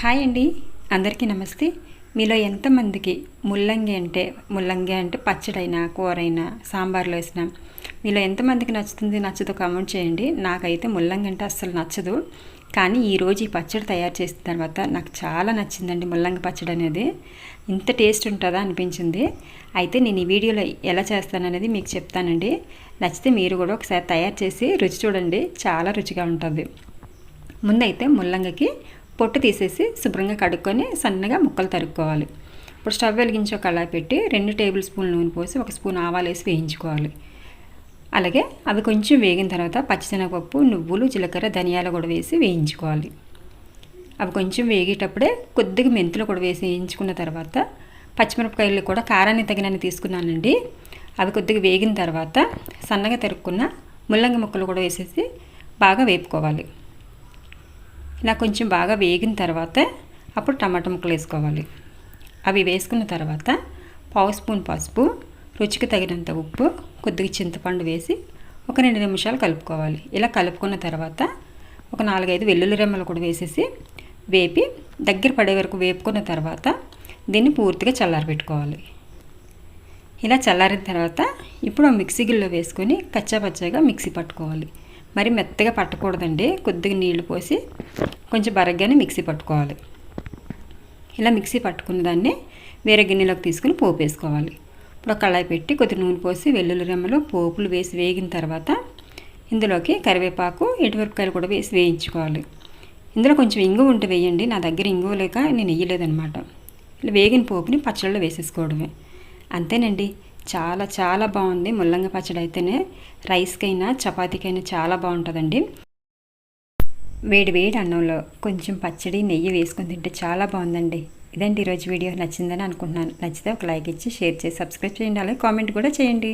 Hi అండి. అందరికీ నమస్తే. మీలో ఎంతమందికి ముల్లంగి అంటే ముల్లంగి అంటే పచ్చడైనా కూరైనా సాంబార్లో వేసినా మీలో ఎంతమందికి నచ్చుతుంది నచ్చదో కామెంట్ చేయండి. నాకైతే ముల్లంగి అంటే అస్సలు నచ్చదు. కానీ ఈరోజు ఈ పచ్చడి తయారు చేసిన తర్వాత నాకు చాలా నచ్చిందండి ముల్లంగి పచ్చడి అనేది. ఇంత టేస్ట్ ఉంటుందా అనిపించింది. అయితే నేను ఈ వీడియోలో ఎలా చేస్తాననేది మీకు చెప్తానండి. నచ్చితే మీరు కూడా ఒకసారి తయారు చేసి రుచి చూడండి. చాలా రుచిగా ఉంటుంది. ముందైతే ముల్లంగికి పొట్టు తీసేసి శుభ్రంగా కడుక్కొని సన్నగా ముక్కలు తరుక్కోవాలి. ఇప్పుడు స్టవ్ వెలిగించి ఒక కళాయి పెట్టి రెండు టేబుల్ స్పూన్ నూనె పోసి ఒక స్పూన్ ఆవాలు వేసి వేయించుకోవాలి. అలాగే అవి కొంచెం వేగిన తర్వాత పచ్చిశనగపప్పు నువ్వులు జీలకర్ర ధనియాలు కూడా వేసి వేయించుకోవాలి. అవి కొంచెం వేగేటప్పుడే కొద్దిగా మెంతులు కూడా వేసి వేయించుకున్న తర్వాత పచ్చిమిరపకాయలు కూడా కారాన్ని తగినన్ని తీసుకున్నానండి. అవి కొద్దిగా వేగిన తర్వాత సన్నగా తరుక్కున్న ముల్లంగి ముక్కలు కూడా వేసేసి బాగా వేపుకోవాలి. ఇలా కొంచెం బాగా వేగిన తర్వాత అప్పుడు టమాటా ముక్కలు వేసుకోవాలి. అవి వేసుకున్న తర్వాత పావు స్పూన్ పసుపు రుచికి తగినంత ఉప్పు కొద్దిగా చింతపండు వేసి ఒక రెండు నిమిషాలు కలుపుకోవాలి. ఇలా కలుపుకున్న తర్వాత ఒక నాలుగైదు వెల్లుల్లి రెమ్మలు కూడా వేసేసి వేపి దగ్గర పడే వరకు వేపుకున్న తర్వాత దీన్ని పూర్తిగా చల్లారబెట్టుకోవాలి. ఇలా చల్లారిన తర్వాత ఇప్పుడు మిక్సీ గిల్లో వేసుకొని కచ్చాపచ్చాగా మిక్సీ పట్టుకోవాలి. మరి మెత్తగా పట్టకూడదండి. కొద్దిగా నీళ్ళు పోసి కొంచెం బరగ్గానే మిక్సీ పట్టుకోవాలి. ఇలా మిక్సీ పట్టుకున్న దాన్ని వేరే గిన్నెలోకి తీసుకుని పోపు వేసుకోవాలి. ఇప్పుడు కళాయి పెట్టి కొద్ది నూనె పోసి వెల్లుల్లి రెమ్మలు పోపులు వేసి వేగిన తర్వాత ఇందులోకి కరివేపాకు ఎటుమిరపకాయలు కూడా వేసి వేయించుకోవాలి. ఇందులో కొంచెం ఇంగు ఉంటే వేయండి. నా దగ్గర ఇంగు లేక నేను వేయలేదనమాట ఇలా వేగిన పోపుని పచ్చళ్ళలో వేసేసుకోవడమే. అంతేనండి. చాలా చాలా బాగుంది. ముల్లంగ పచ్చడి అయితేనే రైస్కైనా చపాతీకైనా చాలా బాగుంటుందండి. వేడి వేడి అన్నంలో కొంచెం పచ్చడి నెయ్యి వేసుకొని తింటే చాలా బాగుందండి. ఇదండి ఈరోజు వీడియో. నచ్చిందని అనుకుంటున్నాను. నచ్చితే ఒక లైక్ ఇచ్చి షేర్ చేసి సబ్స్క్రైబ్ చేయండి. అలాగే కామెంట్ కూడా చేయండి.